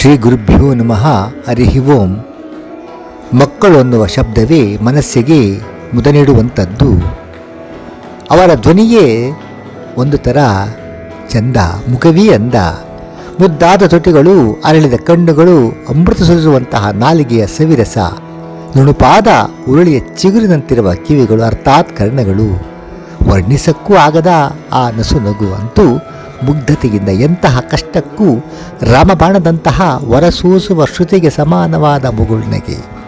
ಶ್ರೀ ಗುರುಭ್ಯೋ ನಮಃ ಹರಿ ಓಂ. ಮಕ್ಕಳು ಅನ್ನುವ ಶಬ್ದವೇ ಮನಸ್ಸಿಗೆ ಮುದ ನೀಡುವಂಥದ್ದು ಅವರ ಧ್ವನಿಯೇ ಒಂದು ಥರ ಚಂದ, ಮುಖವೀ ಅಂದ. ಮುದ್ದಾದ ತೊಟಿಗಳು ಅರಳಿದ ಕಣ್ಣುಗಳು, ಅಮೃತ ಸುರಿಸುವಂತಹ ನಾಲಿಗೆಯ ಸವಿರಸ. ನುಣುಪಾದ ಉರುಳಿಯ ಚಿಗುರಿನಂತಿರುವ ಕಿವಿಗಳು, ಅರ್ಥಾತ್ ಕರ್ಣಗಳು. ವರ್ಣಿಸಕ್ಕೂ ಆಗದ ಆ ನಸು ನಗು ಅಂತೂ ಮುಗ್ಧತೆಯಿಂದ ಎಂತಹ ಕಷ್ಟಕ್ಕೂ ರಾಮಬಾಣದಂತಹ ಹೊರಸೂಸುವ ಶ್ರುತಿಗೆ ಸಮಾನವಾದ ಮುಗುಳ್ನಗೆ.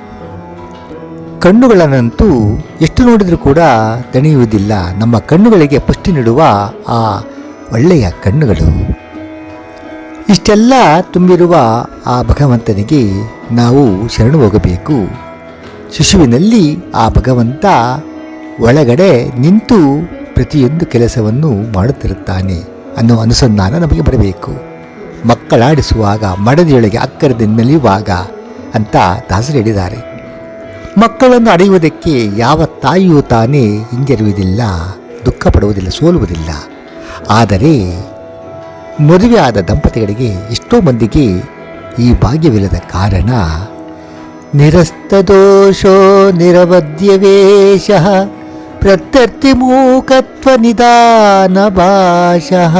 ಕಣ್ಣುಗಳನ್ನಂತೂ ಎಷ್ಟು ನೋಡಿದರೂ ಕೂಡ ದಣಿಯುವುದಿಲ್ಲ. ನಮ್ಮ ಕಣ್ಣುಗಳಿಗೆ ಪುಷ್ಟಿ ನೀಡುವ ಆ ಒಳ್ಳೆಯ ಕಣ್ಣುಗಳು. ಇಷ್ಟೆಲ್ಲ ತುಂಬಿರುವ ಆ ಭಗವಂತನಿಗೆ ನಾವು ಶರಣು ಹೋಗಬೇಕು. ಶಿಶುವಿನಲ್ಲಿ ಆ ಭಗವಂತ ಒಳಗಡೆ ನಿಂತು ಪ್ರತಿಯೊಂದು ಕೆಲಸವನ್ನು ಮಾಡುತ್ತಿರುತ್ತಾನೆ. ಅನ್ನೋ ಅನುಸಂಧಾನ ನಮಗೆ ಬರಬೇಕು. ಮಕ್ಕಳಾಡಿಸುವಾಗ, ಮಡದಿಯೊಳಗೆ ಅಕ್ಕರದಿಂದ ನಲಿಯುವಾಗ ಅಂತ ದಾಸರು ಹೇಳಿದ್ದಾರೆ. ಮಕ್ಕಳನ್ನು ಅಡೆಯುವುದಕ್ಕೆ ಯಾವ ತಾಯಿಯೂ ತಾನೇ ಹಿಂಜರಿಯುವುದಿಲ್ಲ ದುಃಖ ಪಡುವುದಿಲ್ಲ ಸೋಲುವುದಿಲ್ಲ. ಆದರೆ ಮದುವೆಯಾದ ದಂಪತಿಗಳಿಗೆ ಎಷ್ಟೋ ಮಂದಿಗೆ ಈ ಭಾಗ್ಯವಿಲ್ಲದ ಕಾರಣ ನಿರಸ್ತದೋಷೋ ನಿರವದ್ಯವೇಶ प्रत्यर्थिमूकत्वनिदानभाषः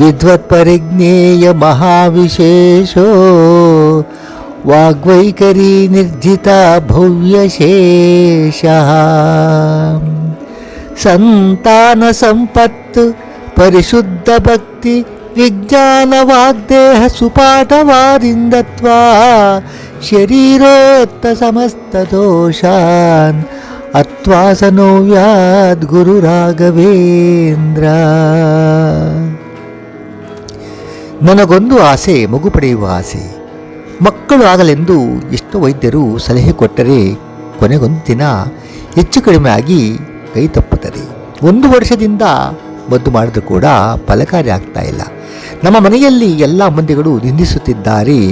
विद्वत्परिज्ञेयमहाविशेषो वाग्वैकरी निर्जिता भव्यशेषः सन्तानसम्पत्तु परिशुद्धभक्ति विज्ञानवाग्देह सुपाठवादिन्दत्वा शरीरोत्तसमस्तदोषान् ಅತ್ವಾಸನೋ ವ್ಯಾದ್ ಗುರು ರಾಘವೇಂದ್ರ. ನನಗೊಂದು ಆಸೆ, ಮಗು ಪಡೆಯುವ ಆಸೆ. ಮಕ್ಕಳು ಆಗಲೆಂದು ಎಷ್ಟೋ ವೈದ್ಯರು ಸಲಹೆ ಕೊಟ್ಟರೆ ಕೊನೆಗೊಂದು ದಿನ ಹೆಚ್ಚು ಕಡಿಮೆ ಆಗಿ ಕೈ ತಪ್ಪುತ್ತದೆ. ಒಂದು ವರ್ಷದಿಂದ ಮದ್ದು ಮಾಡಿದ್ರು ಕೂಡ ಫಲಕಾರಿ ಆಗ್ತಾ ಇಲ್ಲ. ನಮ್ಮ ಮನೆಯಲ್ಲಿ ಎಲ್ಲ ಮಂದಿಗಳು ನಿಂದಿಸುತ್ತಿದ್ದಾರೆ.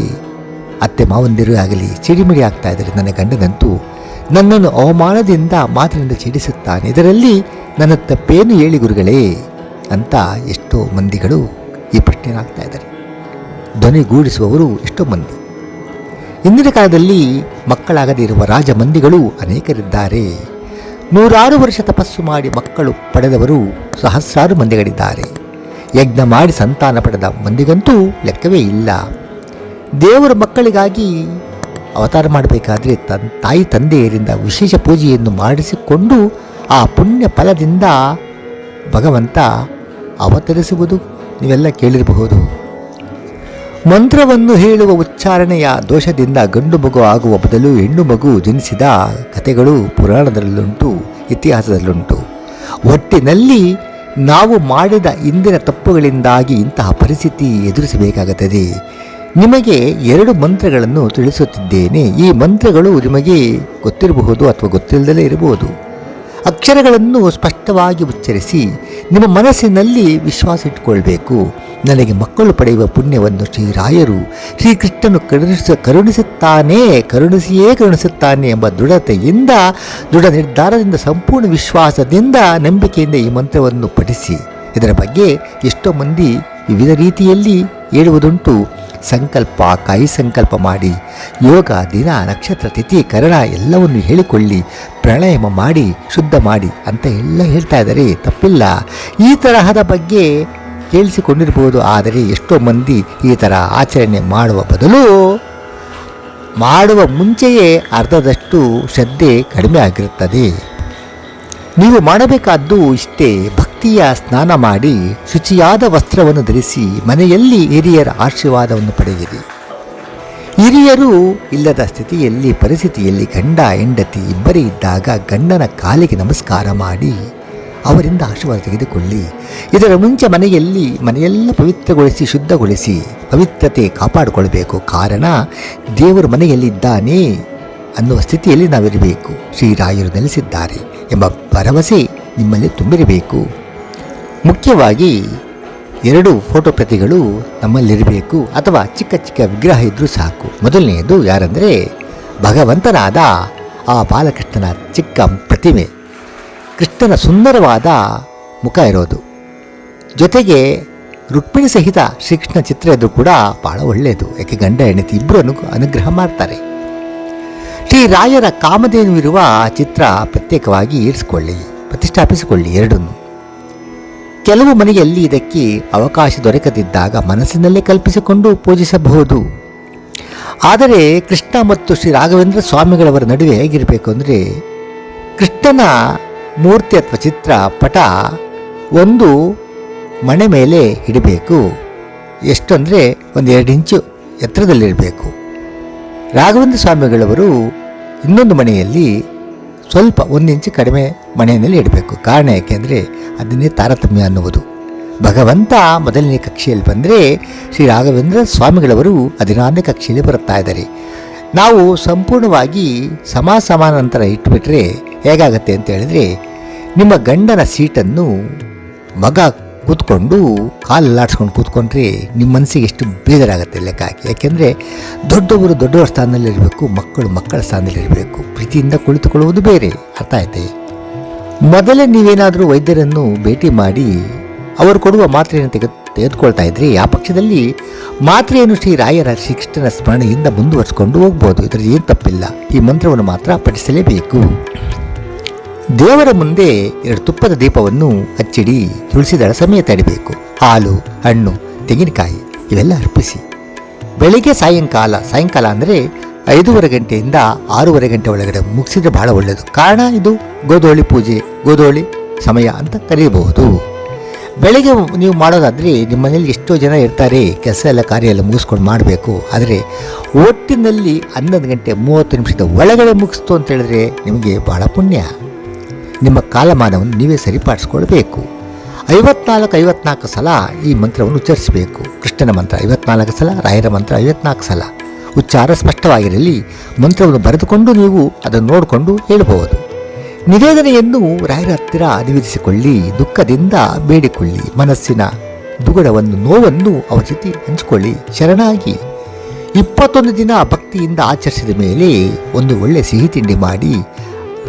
ಅತ್ತೆ ಮಾವಂದಿರು ಆಗಲಿ ಚಿಡಿಮಿಡಿ ಆಗ್ತಾ ಇದ್ದಾರೆ. ನನ್ನ ಗಂಡನಂತೂ ನನ್ನನ್ನು ಅವಮಾನದಿಂದ ಮಾತಿನಿಂದ ಛೇಡಿಸುತ್ತಾನೆ. ಇದರಲ್ಲಿ ನನ್ನ ತಪ್ಪೇನು ಹೇಳಿ ಗುರುಗಳೇ? ಅಂತ ಎಷ್ಟೋ ಮಂದಿಗಳು ಈ ಪ್ರಶ್ನೆ ಆಗ್ತಾ ಇದ್ದಾರೆ ಧ್ವನಿಗೂಡಿಸುವವರು ಎಷ್ಟೋ ಮಂದಿ. ಇಂದಿನ ಕಾಲದಲ್ಲಿ ಮಕ್ಕಳಾಗದೇ ಇರುವ ರಾಜ ಮಂದಿಗಳು ಅನೇಕರಿದ್ದಾರೆ. ನೂರಾರು ವರ್ಷ ತಪಸ್ಸು ಮಾಡಿ ಮಕ್ಕಳು ಪಡೆದವರು ಸಹಸ್ರಾರು ಮಂದಿಗಳಿದ್ದಾರೆ. ಯಜ್ಞ ಮಾಡಿ ಸಂತಾನ ಪಡೆದ ಮಂದಿಗಂತೂ ಲೆಕ್ಕವೇ ಇಲ್ಲ. ದೇವರ ಮಕ್ಕಳಿಗಾಗಿ ಅವತಾರ ಮಾಡಬೇಕಾದ್ರೆ ತನ್ ತಾಯಿ ತಂದೆಯರಿಂದ ವಿಶೇಷ ಪೂಜೆಯನ್ನು ಮಾಡಿಸಿಕೊಂಡು ಆ ಪುಣ್ಯ ಫಲದಿಂದ ಭಗವಂತ ಅವತರಿಸುವುದು ನೀವೆಲ್ಲ ಕೇಳಿರಬಹುದು. ಮಂತ್ರವನ್ನು ಹೇಳುವ ಉಚ್ಚಾರಣೆಯ ದೋಷದಿಂದ ಗಂಡು ಮಗು ಆಗುವ ಬದಲು ಹೆಣ್ಣು ಮಗು ಜನಿಸಿದ ಕಥೆಗಳು ಪುರಾಣದಲ್ಲುಂಟು, ಇತಿಹಾಸದಲ್ಲುಂಟು. ಒಟ್ಟಿನಲ್ಲಿ ನಾವು ಮಾಡಿದ ಇಂದಿನ ತಪ್ಪುಗಳಿಂದಾಗಿ ಇಂತಹ ಪರಿಸ್ಥಿತಿ ಎದುರಿಸಬೇಕಾಗುತ್ತದೆ. ನಿಮಗೆ ಎರಡು ಮಂತ್ರಗಳನ್ನು ತಿಳಿಸುತ್ತಿದ್ದೇನೆ. ಈ ಮಂತ್ರಗಳು ನಿಮಗೆ ಗೊತ್ತಿರಬಹುದು ಅಥವಾ ಗೊತ್ತಿಲ್ಲದಲೇ ಇರಬಹುದು. ಅಕ್ಷರಗಳನ್ನು ಸ್ಪಷ್ಟವಾಗಿ ಉಚ್ಚರಿಸಿ ನಿಮ್ಮ ಮನಸ್ಸಿನಲ್ಲಿ ವಿಶ್ವಾಸ ಇಟ್ಟುಕೊಳ್ಬೇಕು. ನನಗೆ ಮಕ್ಕಳು ಪಡೆಯುವ ಪುಣ್ಯವನ್ನು ಶ್ರೀರಾಯರು ಶ್ರೀಕೃಷ್ಣನು ಕರುಣಿಸ, ಕರುಣಿಸುತ್ತಾನೆ, ಕರುಣಿಸಿಯೇ ಕರುಣಿಸುತ್ತಾನೆ ಎಂಬ ದೃಢತೆಯಿಂದ, ದೃಢ ನಿರ್ಧಾರದಿಂದ, ಸಂಪೂರ್ಣ ವಿಶ್ವಾಸದಿಂದ, ನಂಬಿಕೆಯಿಂದ ಈ ಮಂತ್ರವನ್ನು ಪಠಿಸಿ. ಇದರ ಬಗ್ಗೆ ಎಷ್ಟೋ ಮಂದಿ ವಿವಿಧ ರೀತಿಯಲ್ಲಿ ಹೇಳುವುದುಂಟು. ಸಂಕಲ್ಪ ಕಾಯಿ ಸಂಕಲ್ಪ ಮಾಡಿ, ಯೋಗ, ದಿನ, ನಕ್ಷತ್ರ, ತಿಥಿ, ಕರಣ ಎಲ್ಲವನ್ನು ಹೇಳಿಕೊಳ್ಳಿ, ಪ್ರಾಣಾಯಾಮ ಮಾಡಿ, ಶುದ್ಧ ಮಾಡಿ ಅಂತ ಎಲ್ಲ ಹೇಳ್ತಾ ಇದ್ದಾರೆ. ತಪ್ಪಿಲ್ಲ. ಈ ತರಹದ ಬಗ್ಗೆ ಕೇಳಿಸಿಕೊಂಡಿರಬಹುದು ಆದರೆ ಎಷ್ಟೋ ಮಂದಿ ಈ ಥರ ಆಚರಣೆ ಮಾಡುವ ಬದಲು ಮಾಡುವ ಮುಂಚೆಯೇ ಅರ್ಧದಷ್ಟು ಶ್ರದ್ಧೆ ಕಡಿಮೆ ಆಗಿರುತ್ತದೆ. ನೀವು ಮಾಡಬೇಕಾದ್ದು ಇಷ್ಟೇ ಭಕ್ತಿಯ ಸ್ನಾನ ಮಾಡಿ ಶುಚಿಯಾದ ವಸ್ತ್ರವನ್ನು ಧರಿಸಿ ಮನೆಯಲ್ಲಿ ಹಿರಿಯರ ಆಶೀರ್ವಾದವನ್ನು ಪಡೆಯಿರಿ. ಹಿರಿಯರು ಇಲ್ಲದ ಸ್ಥಿತಿಯಲ್ಲಿ, ಪರಿಸ್ಥಿತಿಯಲ್ಲಿ ಗಂಡ, ಹೆಂಡತಿ ಇಬ್ಬರೇ ಇದ್ದಾಗ ಗಂಡನ ಕಾಲಿಗೆ ನಮಸ್ಕಾರ ಮಾಡಿ ಅವರಿಂದ ಆಶೀರ್ವಾದ ತೆಗೆದುಕೊಳ್ಳಿ. ಇದರ ಮುಂಚೆ ಮನೆಯಲ್ಲಿ ಮನೆಯೆಲ್ಲ ಪವಿತ್ರಗೊಳಿಸಿ, ಶುದ್ಧಗೊಳಿಸಿ, ಪವಿತ್ರತೆ ಕಾಪಾಡಿಕೊಳ್ಬೇಕು ಕಾರಣ, ದೇವರು ಮನೆಯಲ್ಲಿದ್ದಾನೆ ಅನ್ನುವ ಸ್ಥಿತಿಯಲ್ಲಿ ನಾವಿರಬೇಕು. ಶ್ರೀರಾಯರು ನೆಲೆಸಿದ್ದಾರೆ. ಎಂಬ ಭರವಸೆ ನಿಮ್ಮಲ್ಲಿ ತುಂಬಿರಬೇಕು. ಮುಖ್ಯವಾಗಿ ಎರಡು ಫೋಟೋ ಪ್ರತಿಗಳು ನಮ್ಮಲ್ಲಿರಬೇಕು ಅಥವಾ ಚಿಕ್ಕ ಚಿಕ್ಕ ವಿಗ್ರಹ ಇದ್ದರೂ ಸಾಕು. ಮೊದಲನೆಯದು ಯಾರಂದರೆ ಭಗವಂತನಾದ ಆ ಬಾಲಕೃಷ್ಣನ ಚಿಕ್ಕ ಪ್ರತಿಮೆ. ಕೃಷ್ಣನ ಸುಂದರವಾದ ಮುಖ ಇರೋದು. ಜೊತೆಗೆ ರುಕ್ಮಿಣಿ ಸಹಿತ ಶ್ರೀಕೃಷ್ಣ ಚಿತ್ರ ಇದ್ರೂ ಕೂಡ ಭಾಳ ಒಳ್ಳೆಯದು. ಯಾಕೆ ಗಂಡ ಹೆಂಡತಿ ಇಬ್ಬರು ಅನು ಅನುಗ್ರಹ ಮಾಡ್ತಾರೆ. ಶ್ರೀ ರಾಯರ ಕಾಮಧೇನು ಇರುವ ಚಿತ್ರ ಪ್ರತ್ಯೇಕವಾಗಿ ಇರಿಸಿಕೊಳ್ಳಿ, ಪ್ರತಿಷ್ಠಾಪಿಸಿಕೊಳ್ಳಿ ಎರಡನ್ನು. ಕೆಲವು ಮನೆಯಲ್ಲಿ ಇದಕ್ಕೆ ಅವಕಾಶ ದೊರಕದಿದ್ದಾಗ ಮನಸ್ಸಿನಲ್ಲೇ ಕಲ್ಪಿಸಿಕೊಂಡು ಪೂಜಿಸಬಹುದು. ಆದರೆ ಕೃಷ್ಣ ಮತ್ತು ಶ್ರೀ ರಾಘವೇಂದ್ರ ಸ್ವಾಮಿಗಳವರ ನಡುವೆ ಹೇಗಿರಬೇಕು ಅಂದರೆ, ಕೃಷ್ಣನ ಮೂರ್ತಿ ಅಥವಾ ಚಿತ್ರ ಪಟ ಒಂದು ಮಣೆ ಮೇಲೆ ಇಡಬೇಕು ಎಷ್ಟು ಅಂದರೆ ಒಂದು ಎರಡು ಇಂಚು ಎತ್ತರದಲ್ಲಿರಬೇಕು. ರಾಘವೇಂದ್ರ ಸ್ವಾಮಿಗಳವರು ಇನ್ನೊಂದು ಮನೆಯಲ್ಲಿ ಸ್ವಲ್ಪ ಒಂದು ಇಂಚು ಕಡಿಮೆ ಮನೆಯಲ್ಲಿ ಇಡಬೇಕು. ಕಾರಣ ಯಾಕೆಂದರೆ ಅದನ್ನೇ ತಾರತಮ್ಯ ಅನ್ನುವುದು. ಭಗವಂತ ಮೊದಲನೇ ಕಕ್ಷೆಯಲ್ಲಿ ಬಂದರೆ ಶ್ರೀ ರಾಘವೇಂದ್ರ ಸ್ವಾಮಿಗಳವರು ಹದಿನಾರನೇ ಕಕ್ಷೆಯಲ್ಲಿ ಬರುತ್ತಾ ಇದ್ದಾರೆ. ನಾವು ಸಂಪೂರ್ಣವಾಗಿ ಸಮ ಸಮಾನಾಂತರ ಇಟ್ಬಿಟ್ರೆ ಹೇಗಾಗತ್ತೆ ಅಂತ ಹೇಳಿದ್ರೆ ನಿಮ್ಮ ಗಂಡನ ಸೀಟನ್ನು ಮಗ ಕೂತ್ಕೊಂಡು ಕಾಲಲ್ಲಾಡ್ಸ್ಕೊಂಡು ಕೂತ್ಕೊಂಡ್ರೆ ನಿಮ್ಮ ಮನಸ್ಸಿಗೆ ಎಷ್ಟು ಬೇಜಾರಾಗುತ್ತೆ ಲೆಕ್ಕ ಹಾಕಿ. ಯಾಕೆಂದರೆ ದೊಡ್ಡವರು ದೊಡ್ಡವರ ಸ್ಥಾನದಲ್ಲಿರಬೇಕು, ಮಕ್ಕಳು ಮಕ್ಕಳ ಸ್ಥಾನದಲ್ಲಿರಬೇಕು. ಪ್ರೀತಿಯಿಂದ ಕುಳಿತುಕೊಳ್ಳುವುದು ಬೇರೆ. ಅರ್ಥ ಆಯ್ತೆ? ಮೊದಲೇ ನೀವೇನಾದರೂ ವೈದ್ಯರನ್ನು ಭೇಟಿ ಮಾಡಿ ಅವರು ಕೊಡುವ ಮಾತ್ರೆಯನ್ನು ತೆಗೆದು, ತೆಗೆದುಕೊಳ್ತಾ ಇದ್ರೆ ಆ ಪಕ್ಷದಲ್ಲಿ ಮಾತ್ರೆಯನ್ನು ಶ್ರೀ ರಾಯರ ಶಿಕ್ಷಣ ಸ್ಮರಣೆಯಿಂದ ಮುಂದುವರಿಸಿಕೊಂಡು ಹೋಗ್ಬೋದು. ಇದರಲ್ಲಿ ಏನು ತಪ್ಪಿಲ್ಲ. ಈ ಮಂತ್ರವನ್ನು ಮಾತ್ರ ಪಠಿಸಲೇಬೇಕು. ದೇವರ ಮುಂದೆ ಎರಡು ತುಪ್ಪದ ದೀಪವನ್ನು ಹಚ್ಚಿಡಿ, ತುಳಸಿದಳ ಸಮಯ ತಡಿಬೇಕು. ಹಾಲು, ಹಣ್ಣು, ತೆಂಗಿನಕಾಯಿ ಇವೆಲ್ಲ ಅರ್ಪಿಸಿ. ಬೆಳಿಗ್ಗೆ ಸಾಯಂಕಾಲ ಸಾಯಂಕಾಲ ಅಂದರೆ ಐದೂವರೆ ಗಂಟೆಯಿಂದ ಆರೂವರೆ ಗಂಟೆ ಒಳಗಡೆ ಮುಗಿಸಿದ್ರೆ ಬಹಳ ಒಳ್ಳೆಯದು ಕಾರಣ ಇದು, ಗೋಧೋಳಿ ಪೂಜೆ, ಗೋಧೋಳಿ ಸಮಯ ಅಂತ ಕರೆಯಬಹುದು ಬೆಳಗ್ಗೆ ನೀವು ಮಾಡೋದಾದರೆ ನಿಮ್ಮ ಮನೇಲಿ ಎಷ್ಟೋ ಜನ ಇರ್ತಾರೆ, ಕೆಲಸ ಎಲ್ಲ ಕಾರ್ಯ ಎಲ್ಲ ಮುಗಿಸ್ಕೊಂಡು ಮಾಡಬೇಕು. ಆದರೆ ಒಟ್ಟಿನಲ್ಲಿ ಹನ್ನೊಂದು ಗಂಟೆ ಮೂವತ್ತು ನಿಮಿಷದ ಒಳಗಡೆ ಮುಗಿಸ್ತು ಅಂತ ಹೇಳಿದ್ರೆ ನಿಮಗೆ ಬಹಳ ಪುಣ್ಯ. ನಿಮ್ಮ ಕಾಲಮಾನವನ್ನು ನೀವೇ ಸರಿಪಡಿಸ್ಕೊಳ್ಬೇಕು ಐವತ್ನಾಲ್ಕು ಐವತ್ನಾಲ್ಕು ಸಲ ಈ ಮಂತ್ರವನ್ನು ಉಚ್ಚರಿಸಬೇಕು. ಕೃಷ್ಣನ ಮಂತ್ರ ಐವತ್ನಾಲ್ಕು ಸಲ, ರಾಯರ ಮಂತ್ರ ಐವತ್ನಾಲ್ಕು ಸಲ. ಉಚ್ಚಾರ ಸ್ಪಷ್ಟವಾಗಿರಲಿ. ಮಂತ್ರವನ್ನು ಬರೆದುಕೊಂಡು ನೀವು ಅದನ್ನು ನೋಡಿಕೊಂಡು ಹೇಳಬಹುದು. ನಿವೇದನೆಯನ್ನು ರಾಯರ ಹತ್ತಿರ ನಿವೇದಿಸಿಕೊಳ್ಳಿ. ದುಃಖದಿಂದ ಬೇಡಿಕೊಳ್ಳಿ. ಮನಸ್ಸಿನ ದುಗುಡವನ್ನು, ನೋವನ್ನು ಅವರ ಜೊತೆ ಹಂಚಿಕೊಳ್ಳಿ. ಶರಣಾಗಿ. ಇಪ್ಪತ್ತೊಂದು ದಿನ ಭಕ್ತಿಯಿಂದ ಆಚರಿಸಿದ ಮೇಲೆ ಒಂದು ಒಳ್ಳೆ ಸಿಹಿ ತಿಂಡಿ ಮಾಡಿ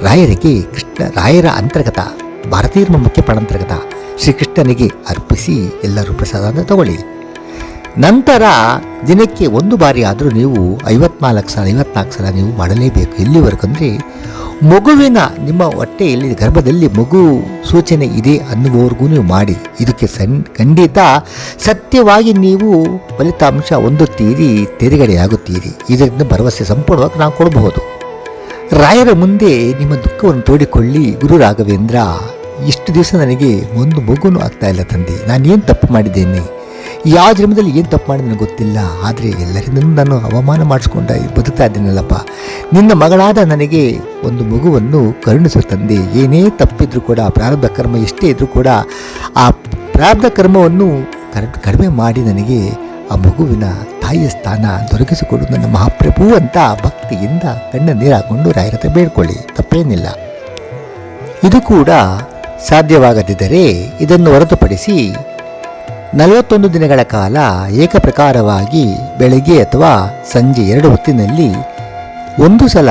ರಾಯರಿಗೆ ಕೃಷ್ಣ, ರಾಯರ ಅಂತರ್ಗತ ಭಾರತೀಯ ಮುಖ್ಯ ಪ್ರಾಣಾಂತರ್ಗತ ಶ್ರೀಕೃಷ್ಣನಿಗೆ ಅರ್ಪಿಸಿ ಎಲ್ಲರೂ ಪ್ರಸಾದವನ್ನು ತಗೊಳ್ಳಿ. ನಂತರ ದಿನಕ್ಕೆ ಒಂದು ಬಾರಿ ಆದರೂ ನೀವು ಐವತ್ನಾಲ್ಕು ಸಲ ಐವತ್ನಾಲ್ಕು ಸಲ ನೀವು ಮಾಡಲೇಬೇಕು. ಎಲ್ಲಿವರೆಗೂ ಅಂದರೆ ಮಗುವಿನ ನಿಮ್ಮ ಹೊಟ್ಟೆಯಲ್ಲಿ, ಗರ್ಭದಲ್ಲಿ ಮಗು ಸೂಚನೆ ಇದೆ ಅನ್ನುವವರೆಗೂ ನೀವು ಮಾಡಿ. ಇದಕ್ಕೆ ಸನ್, ಖಂಡಿತ ಸತ್ಯವಾಗಿ ನೀವು ಫಲಿತಾಂಶ ಹೊಂದುತ್ತೀರಿ, ತೆರಿಗಡೆಯಾಗುತ್ತೀರಿ. ಇದರಿಂದ ಭರವಸೆ ಸಂಪೂರ್ಣವಾಗಿ ನಾವು ಕೊಡಬಹುದು. ರಾಯರ ಮುಂದೆ ನಿಮ್ಮ ದುಃಖವನ್ನು ತೋಡಿಕೊಳ್ಳಿ ಗುರು ರಾಘವೇಂದ್ರ. ಇಷ್ಟು ದಿವಸ ನನಗೆ ಒಂದು ಮಗುನೂ ಆಗ್ತಾ ಇಲ್ಲ ತಂದೆ. ನಾನೇನು ತಪ್ಪು ಮಾಡಿದ್ದೇನೆ? ಯಾವ ಜನ್ಮದಲ್ಲಿ ಏನು ತಪ್ಪು ಮಾಡಿದ ನನಗೆ ಗೊತ್ತಿಲ್ಲ. ಆದರೆ ಎಲ್ಲರಿಂದ ನಾನು ಅವಮಾನ ಮಾಡಿಸ್ಕೊಂಡ ಬದುಕ್ತಾ ಇದ್ದೀನಲ್ಲಪ್ಪ. ನಿನ್ನ ಮಗಳಾದ ನನಗೆ ಒಂದು ಮಗುವನ್ನು ಕರುಣಿಸು ತಂದೆ. ಏನೇ ತಪ್ಪಿದ್ರೂ ಕೂಡ, ಪ್ರಾರಬ್ಧ ಕರ್ಮ ಎಷ್ಟೇ ಇದ್ದರೂ ಕೂಡ, ಆ ಪ್ರಾರಬ್ಧ ಕರ್ಮವನ್ನು ಕಡಿಮೆ ಮಾಡಿ ನನಗೆ ಆ ಮಗುವಿನ ತಾಯಿಯ ಸ್ಥಾನ ದೊರಕಿಸಿಕೊಡು ನನ್ನ ಮಹಾಪ್ರಭು ಅಂತ ಭಕ್ತಿಯಿಂದ ಕಣ್ಣ ನೀರಾಕೊಂಡು ಬೇಡ್ಕೊಳ್ಳಿ. ತಪ್ಪೇನಿಲ್ಲ. ಇದು ಕೂಡ ಸಾಧ್ಯವಾಗದಿದ್ದರೆ ಇದನ್ನು ಹೊರತುಪಡಿಸಿ ನಲವತ್ತೊಂದು ದಿನಗಳ ಕಾಲ ಏಕಪ್ರಕಾರವಾಗಿ ಬೆಳಗ್ಗೆ ಅಥವಾ ಸಂಜೆ ಎರಡು ಹೊತ್ತಿನಲ್ಲಿ ಒಂದು ಸಲ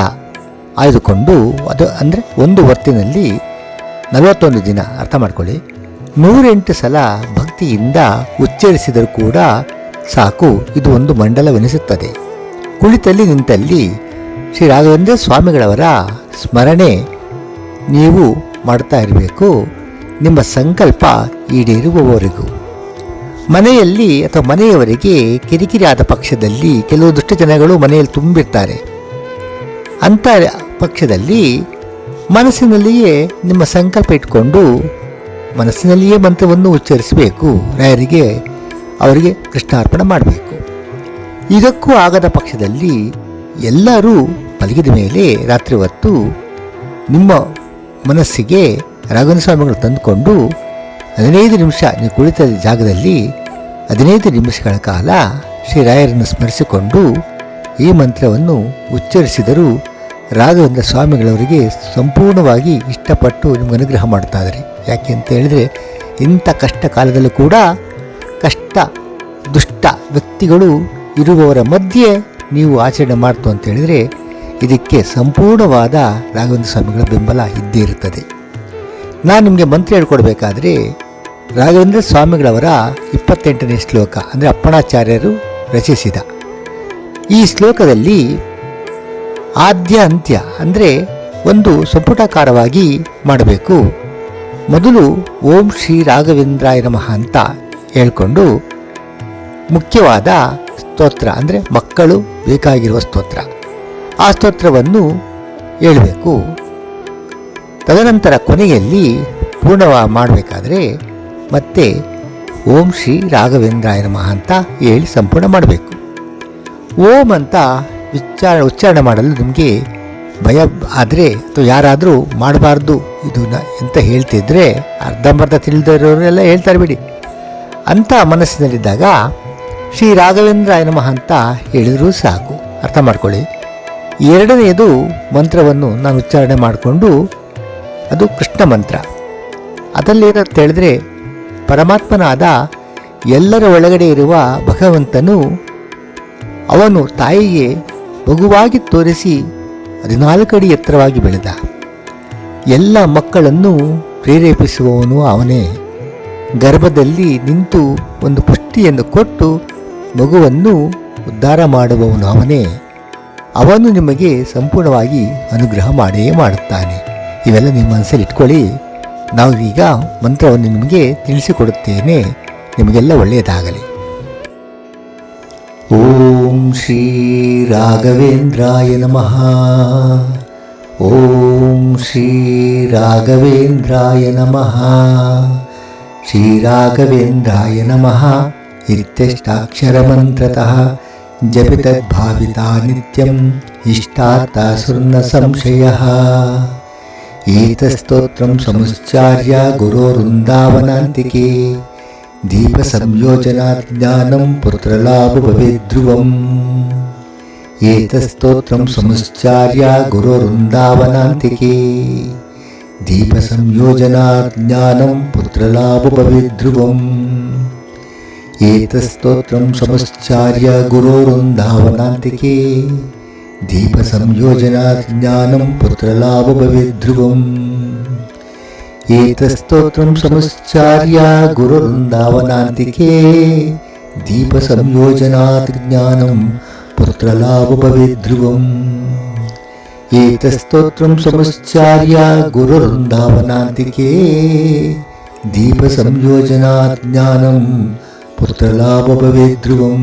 ಆಯ್ದುಕೊಂಡು ಅದು ಅಂದರೆ ಒಂದು ಹೊತ್ತಿನಲ್ಲಿ ನಲವತ್ತೊಂದು ದಿನ ಅರ್ಥ ಮಾಡ್ಕೊಳ್ಳಿ. ನೂರೆಂಟು ಸಲ ಭಕ್ತಿಯಿಂದ ಉಚ್ಚರಿಸಿದರೂ ಕೂಡ ಸಾಕು, ಇದು ಒಂದು ಮಂಡಲವೆನಿಸುತ್ತದೆ. ಕುಳಿತಲ್ಲಿ ನಿಂತಲ್ಲಿ ಶ್ರೀ ರಾಘವೇಂದ್ರ ಸ್ವಾಮಿಗಳವರ ಸ್ಮರಣೆ ನೀವು ಮಾಡ್ತಾ ಇರಬೇಕು, ನಿಮ್ಮ ಸಂಕಲ್ಪ ಈಡೇರುವವರೆಗೂ. ಮನೆಯಲ್ಲಿ ಅಥವಾ ಮನೆಯವರಿಗೆ ಕಿರಿಕಿರಿ ಆದ ಪಕ್ಷದಲ್ಲಿ ಕೆಲವು ದುಷ್ಟ ಜನಗಳು ಮನೆಯಲ್ಲಿ ತುಂಬಿರ್ತಾರೆ. ಅಂಥ ಪಕ್ಷದಲ್ಲಿ ಮನಸ್ಸಿನಲ್ಲಿಯೇ ನಿಮ್ಮ ಸಂಕಲ್ಪ ಇಟ್ಕೊಂಡು ಮನಸ್ಸಿನಲ್ಲಿಯೇ ಮಂತ್ರವನ್ನು ಉಚ್ಚರಿಸಬೇಕು. ರಾಯರಿಗೆ ಅವರಿಗೆ ಕೃಷ್ಣಾರ್ಪಣೆ ಮಾಡಬೇಕು. ಇದಕ್ಕೂ ಆಗದ ಪಕ್ಷದಲ್ಲಿ ಎಲ್ಲರೂ ಮಲಗಿದ ಮೇಲೆ ರಾತ್ರಿ ಹೊತ್ತು ನಿಮ್ಮ ಮನಸ್ಸಿಗೆ ರಾಘವೇಂದ್ರ ಸ್ವಾಮಿಗಳು ತಂದುಕೊಂಡು ಹದಿನೈದು ನಿಮಿಷ ನೀವು ಕುಳಿತ ಜಾಗದಲ್ಲಿ ಹದಿನೈದು ನಿಮಿಷಗಳ ಕಾಲ ಶ್ರೀರಾಯರನ್ನು ಸ್ಮರಿಸಿಕೊಂಡು ಈ ಮಂತ್ರವನ್ನು ಉಚ್ಚರಿಸಿದರೂ ರಾಘವೇಂದ್ರ ಸ್ವಾಮಿಗಳವರಿಗೆ ಸಂಪೂರ್ಣವಾಗಿ ಇಷ್ಟಪಟ್ಟು ನಿಮ್ಗೆ ಅನುಗ್ರಹ ಮಾಡ್ತಾ ಇದ್ದಾರೆ. ಯಾಕೆ ಅಂತ ಹೇಳಿದರೆ ಇಂಥ ಕಷ್ಟ ಕಾಲದಲ್ಲೂ ಕೂಡ ಕಷ್ಟ, ದುಷ್ಟ ವ್ಯಕ್ತಿಗಳು ಇರುವವರ ಮಧ್ಯೆ ನೀವು ಆಚರಣೆ ಮಾಡ್ತು ಅಂತ ಹೇಳಿದರೆ ಇದಕ್ಕೆ ಸಂಪೂರ್ಣವಾದ ರಾಘವೇಂದ್ರ ಸ್ವಾಮಿಗಳ ಬೆಂಬಲ ಇದ್ದೇ ಇರುತ್ತದೆ. ನಾನು ನಿಮಗೆ ಮಂತ್ರ ಹೇಳ್ಕೊಡ್ಬೇಕಾದ್ರೆ ರಾಘವೇಂದ್ರ ಸ್ವಾಮಿಗಳವರ ಇಪ್ಪತ್ತೆಂಟನೇ ಶ್ಲೋಕ ಅಂದರೆ ಅಪ್ಪಣಾಚಾರ್ಯರು ರಚಿಸಿದ. ಈ ಶ್ಲೋಕದಲ್ಲಿ ಆದ್ಯ ಅಂತ್ಯ ಅಂದರೆ ಒಂದು ಸಂಪುಟಾಕಾರವಾಗಿ ಮಾಡಬೇಕು. ಮೊದಲು ಓಂ ಶ್ರೀ ರಾಘವೇಂದ್ರಾಯ ನಮಃ ಅಂತ ಹೇಳ್ಕೊಂಡು ಮುಖ್ಯವಾದ ಸ್ತೋತ್ರ ಅಂದರೆ ಮಕ್ಕಳು ಬೇಕಾಗಿರುವ ಸ್ತೋತ್ರ. ಆ ಸ್ತೋತ್ರವನ್ನು ಹೇಳಬೇಕು. ತದನಂತರ ಕೊನೆಯಲ್ಲಿ ಪೂರ್ಣ ಮಾಡಬೇಕಾದ್ರೆ ಮತ್ತೆ ಓಂ ಶ್ರೀ ರಾಘವೇಂದ್ರಾಯ ನಮಃ ಅಂತ ಹೇಳಿ ಸಂಪೂರ್ಣ ಮಾಡಬೇಕು. ಓಂ ಅಂತ ವಿಚಾರ, ಉಚ್ಚಾರಣೆ ಮಾಡಲು ನಿಮಗೆ ಭಯ ಆದರೆ ಅಥವಾ ಯಾರಾದರೂ ಮಾಡಬಾರ್ದು ಇದನ್ನ ಅಂತ ಹೇಳ್ತಿದ್ರೆ ಅರ್ಧಂಬರ್ಧ ತಿಳಿದಿರೋರೆಲ್ಲ ಹೇಳ್ತಾರೆ ಬಿಡಿ. ಅಂತ ಮನಸ್ಸಿನಲ್ಲಿದ್ದಾಗ ಶ್ರೀ ರಾಘವೇಂದ್ರಾಯ ನಮಃ ಅಂತ ಹೇಳಿದರೂ ಸಾಕು. ಅರ್ಥ ಮಾಡ್ಕೊಳ್ಳಿ. ಎರಡನೆಯದು ಮಂತ್ರವನ್ನು ನಾನು ಉಚ್ಚಾರಣೆ ಮಾಡಿಕೊಂಡು ಅದು ಕೃಷ್ಣ ಮಂತ್ರ. ಅದರಲ್ಲಿ ಏನಂತ ಹೇಳಿದ್ರೆ ಪರಮಾತ್ಮನಾದ ಎಲ್ಲರ ಒಳಗಡೆ ಇರುವ ಭಗವಂತನು ಅವನು ತಾಯಿಗೆ ಮಗುವಾಗಿ ತೋರಿಸಿ ಹದಿನಾಲ್ಕು ಅಡಿ ಎತ್ತರವಾಗಿ ಬೆಳೆದ. ಎಲ್ಲ ಮಕ್ಕಳನ್ನು ಪ್ರೇರೇಪಿಸುವವನು ಅವನೇ. ಗರ್ಭದಲ್ಲಿ ನಿಂತು ಒಂದು ಪುಷ್ಟಿಯನ್ನು ಕೊಟ್ಟು ಮಗುವನ್ನು ಉದ್ಧಾರ ಮಾಡುವವನು ಅವನೇ. ಅವನು ನಿಮಗೆ ಸಂಪೂರ್ಣವಾಗಿ ಅನುಗ್ರಹ ಮಾಡೇ ಮಾಡುತ್ತಾನೆ. ಇವೆಲ್ಲ ನಿಮ್ಮ ಮನಸ್ಸಲ್ಲಿ ಇಟ್ಕೊಳ್ಳಿ. ನಾವು ಮಂತ್ರವನ್ನು ನಿಮಗೆ ತಿಳಿಸಿಕೊಡುತ್ತೇನೆ. ನಿಮಗೆಲ್ಲ ಒಳ್ಳೆಯದಾಗಲಿ. ಓಂ ಶ್ರೀ ರಾಘವೇಂದ್ರಾಯ ನಮಃ. ಓಂ ಶ್ರೀ ರಾಘವೇಂದ್ರಾಯ ನಮಃ. శ్రీరాఘవేంద్రాయ నమ ఇత్యష్టాక్షరమంత్రత జపితద్భావిత నిత్యం ఇష్టార్థ సున్న సంశయ ఏతస్తోత్రం సముచ్చార్య గురోరుందావనాంతికే దీప సంయోజనాత్ జ్ఞానం పుత్రలాభవేధ్రువం ఏతస్తోత్రం సముచ్చార్య గురోరుందావనాంతికే दीपसंयोजनात् ज्ञानं पुत्रलाभुपविध्रुवम् एतस्तोत्रं समश्चार्य गुरोरुन्धावनान्तिके दीपसंयोजनात् ज्ञानं पुत्रलाभुपविध्रुवम् एतस्तोत्रं समश्चार्य गुरुवृन्दावनान्तिके दीपसंयोजनात् ज्ञानं पुत्रलाभुपविध्रुवम् ఏతస్తోత్రం సముశ్చార్య గురువృందావనాంతికే దీప సంయోజనా జ్ఞానం పుత్రలాభవేద్రువం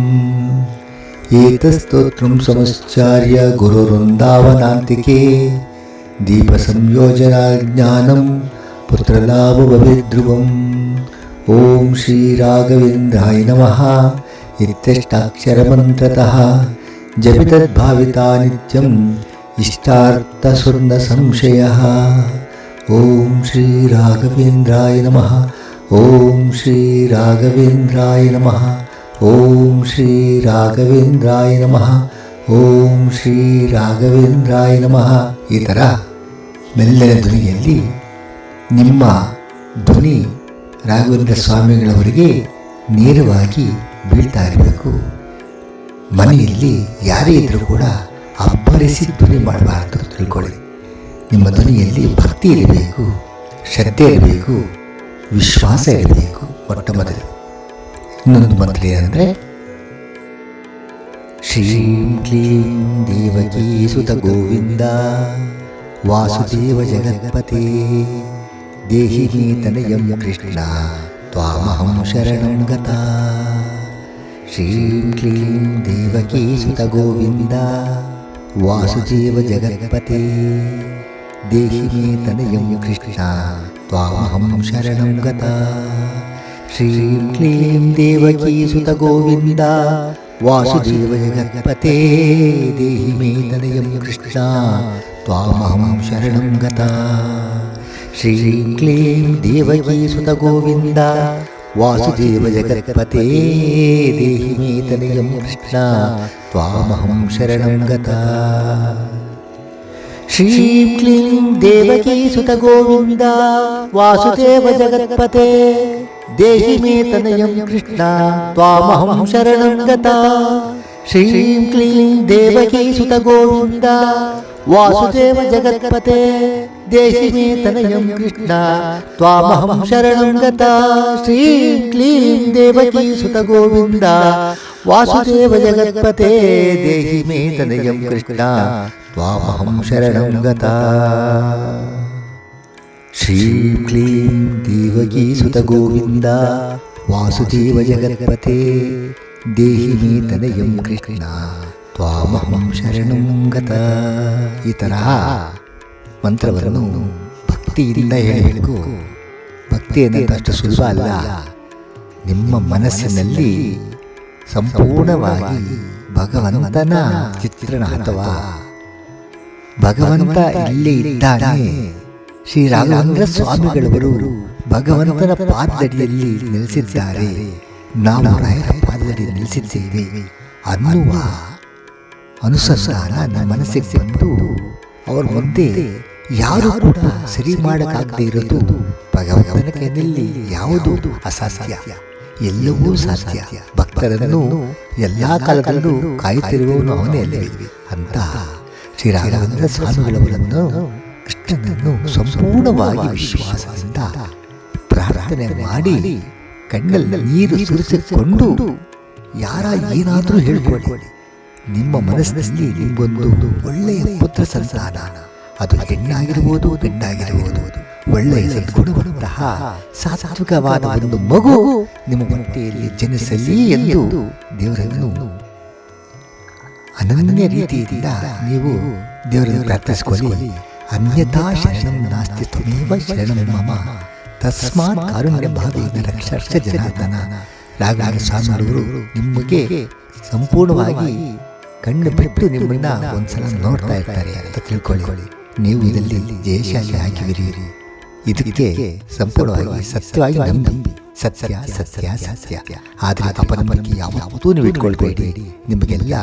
ఏతస్తోత్రం సముశ్చార్య గురువృందావనాంతికే దీప సంయోజనా జ్ఞానం పుత్రలాభవేద్రువం ఓం శ్రీ నమ ఇత్యష్టాక్షరమంత్రత జపితద్భావిత నిత్యం इत्यष्टाक्षरमन्त्रतः जपितद्भाविता नित्यम् इष्टार्थस्वर्णसंशयः ॐ श्रीराघवेन्द्राय नमः ॐ श्रीराघवेन्द्राय नमः ॐ श्रीराघवेन्द्राय नमः ಓಂ ಶ್ರೀ ರಾಘವೇಂದ್ರಾಯ ನಮಃ ಈ ಥರ ಮೆಲ್ಲನೆ ಧ್ವನಿಯಲ್ಲಿ ನಿಮ್ಮ ಧ್ವನಿ ರಾಘವೇಂದ್ರ ಸ್ವಾಮಿಗಳವರಿಗೆ ನೇರವಾಗಿ ಬೀಳ್ತಾ ಇರಬೇಕು ಮನೆಯಲ್ಲಿ ಯಾರೇ ಇದ್ದರೂ ಕೂಡ ಅಬ್ಬರಿಸಿ ಧ್ವನಿ ಮಾಡಬಾರದು ತಿಳ್ಕೊಳ್ಳಿ. ನಿಮ್ಮ ಧ್ವನಿಯಲ್ಲಿ ಭಕ್ತಿ ಇರಬೇಕು, ಶ್ರದ್ಧೆ ಇರಬೇಕು, ವಿಶ್ವಾಸ ಇರಬೇಕು ಮೊಟ್ಟ ಮೊದಲು. ಇನ್ನೊಂದು ಮೊದಲು ಏನಂದರೆ, ಶ್ರೀಂ ಕ್ಲೀಂ ದೇವಕೀ ಸುತ ಗೋವಿಂದ, ವಾಸುದೇವ ಜಗತ್ಪತೆ, ದೇಹಿ ಮೇ ತನಯಂ ಕೃಷ್ಣ, ತ್ವಾಮಹಂ ಶರಣಂ ಗತಾ. ಶ್ರೀಂ ಕ್ಲೀಂ ದೇವಕೀ ಸುತ ಗೋವಿಂದ ವಾಸುದೇವ ಜಗತ್ಪತೆ ದೇಹಿ ಮೇ ತನಯಂ ಕೃಷ್ಣ ತ್ವಾಮಹಂ ಶರಣಂ ಗತಾ ಶ್ರೀಂ ಕ್ಲೀಂ ದೇವಕೀ ಸುತ ಗೋವಿಂದ ವಾಸುದೇವ ಜಗತ್ಪತೆ ದೇಹಿ ಮೇ ತನಯಂ ಕೃಷ್ಣ ತ್ವಾಮಹಂ ಶರಣಂ ಗತಾ ಶ್ರೀಂ ಕ್ಲೀಂ ದೇವಕೀ ಸುತ ಗೋವಿಂದ ವಾಸುದೇವ ಜಗತ್ಪತೆ ದೇಹಿ ಮೇ ತನಯಂ ಕೃಷ್ಣ ತ್ವಾಮಹಂ ಶರಣಂ ಗತಾ ಶ್ರೀಂ ಕ್ಲೀಂ ದೇವಕೀ ಸುತ ಗೋವಿಂದ ವಾಸುದೇವ ಜಗತ್ಪತೆ ದೇಹಿ ಮೇ ತನಯಂ ಕೃಷ್ಣ ತ್ವಾಮಹಂ ಶರಣಂ ಗತಾ ಶ್ರೀಂ ಕ್ಲೀಂ ದೇವಕೀ ಸುತ ಗೋವಿಂದ ವಾಸುದೇವ ಜಗತ್ಪತೆ ದೇಹಿ ಮೇ ತನಯಂ ಕೃಷ್ಣ ತ್ವಾಮಹಂ ಶರಣಂ ಗತ ಶ್ರೀಂ ಕ್ಲೀಂ ದೇವಕೀ ಸುತ ಗೋವಿಂದ ವಾಸುದೇವ ಜಗತ್ಪತೆ ದೇಹಿ ಮೇ ತನಯಂ ಕೃಷ್ಣ ತ್ವಾಮಹಂ ಶರಣಂ ಗತ ಶ್ರೀಂ ಕ್ಲೀಂ ದೇವಕೀ ಸುತ ಗೋವಿಂದ ವಾಸುದೇವ ಜಗತ್ಪತೆ ದೇಹಿ ಮೇ ಮಂತ್ರವನ್ನು ಭಕ್ತಿಯಿಂದ ಹೇಳಬೇಕು ಭಕ್ತಿ ಅನ್ನೋದು ಅಷ್ಟು ಸುಲಭ ಅಲ್ಲ. ನಿಮ್ಮ ಮನಸ್ಸಿನಲ್ಲಿ ಸಂಪೂರ್ಣವಾಗಿ ಭಗವಂತನ ಚಿತ್ರಣ ಅಥವಾ ಭಗವಂತ ಇಲ್ಲಿ ಇದ್ದಾನೆ. ಶ್ರೀ ರಾಘವೇಂದ್ರ ಸ್ವಾಮಿಗಳವರು ಭಗವಂತನ ಪಾದದಡಿಯಲ್ಲಿ ನೆಲೆಸಿದ್ದಾರೆ. ನಾವು ರಾಯರ ಪಾದದಡಿ ನೆಲೆಸಿದ್ದೇವೆ ಅನ್ನುವ ಅನುಸಂಧಾನ ನಮ್ಮ ಮನಸ್ಸಿಗೆ ಬಂದು ಅವ್ರ ಮುಂದೆ ಯಾರು ಕೂಡ ಸರಿ ಮಾಡಕ್ಕಾಗದೇ ಇರೋದು ಭಗವಂತನ ಕೈನಲ್ಲಿ ಯಾವುದು ಅಸಾಧ್ಯ? ಎಲ್ಲವೂ ಸಾಧ್ಯ. ಭಕ್ತರನ್ನು ಎಲ್ಲಾ ಕಾಲದಲ್ಲೂ ಕಾಯುತ್ತಿರುವವನು ಅವನೇ ಅಲ್ಲವೇ? ಅಂತ ಶ್ರೀ ರಾಘವೇಂದ್ರ ಸ್ವಾಮಿಗಳವರನ್ನು ಕೃಷ್ಣನನ್ನು ಸಂಪೂರ್ಣವಾಗಿ ವಿಶ್ವಾಸದಿಂದ ಪ್ರಾರ್ಥನೆ ಮಾಡಿ ಕಣ್ಣಲ್ಲಿ ನೀರು ಸುರಿಸಿಕೊಂಡು ಯಾರ ಏನಾದರೂ ಹೇಳ್ಕೊಳ್ಳಿ. ನಿಮ್ಮ ಮನಸ್ಸಿನಲ್ಲಿ ನಿಮ್ಗೊಂದು ಒಳ್ಳೆಯ ಪುತ್ರ ಸಂತಾನ. ಅದು ಹೆಣ್ಣಾಗಿರ್ಬೋದು ಗಂಡಾಗಿರ್ಬೋದು ಒಳ್ಳೆಯ ಸದ್ಗುಣವಂತಹ ಸಾತ್ವಿಕವಾದ ಒಂದು ಮಗು ನಿಮ್ಮ ಹೊಟ್ಟೆಯಲ್ಲಿ ಜನಿಸಲಿ ಎಂದು ದೇವರನ್ನು ಅನನ್ಯ ರೀತಿಯಿಂದ ನೀವು ದೇವರನ್ನು ಪ್ರಾರ್ಥಿಸಿಕೊಳ್ಳಿ. ಅನ್ಯತಾ ಶರಣಂ ನಾಸ್ತಿ ತ್ವಮೇವ ಶರಣಂ ಮಮ. ತಸ್ಮಾತ್ ಕಾರುಣ್ಯ ಭಾವೇನ ರಕ್ಷರ್ಷ ಜನಾರ್ದನ. ರಾಘವೇಂದ್ರ ಸ್ವಾಮಿಯವರು ನಿಮಗೆ ಸಂಪೂರ್ಣವಾಗಿ ಕಣ್ಣು ಬಿಟ್ಟು ನಿಮ್ಮನ್ನ ಒಂದ್ಸಲ ನೋಡ್ತಾ ಇರ್ತಾರೆ ಅಂತ ತಿಳ್ಕೊಳ್ಳಿ. ನೀವು ಇದರಲ್ಲಿ ಜಯಶಾಲಿ ಆಗಿವಿರಿ ಇದಕ್ಕೆ ಸಂಪೂರ್ಣವಾಗಿ ಸತ್ಯವಾಗಿ ನಂಬಿ. ಸತ್ಯ ಸತ್ಯ ಸತ್ಯ. ಆದರೆ ಅಪನಂಬಿಕೆ ಯಾವುದೂ ನೀವು ಇಟ್ಕೊಳ್ಬೇಡಿ. ನಿಮಗೆಲ್ಲ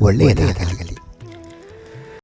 ಒಳ್ಳೆಯದಾಗಲಿ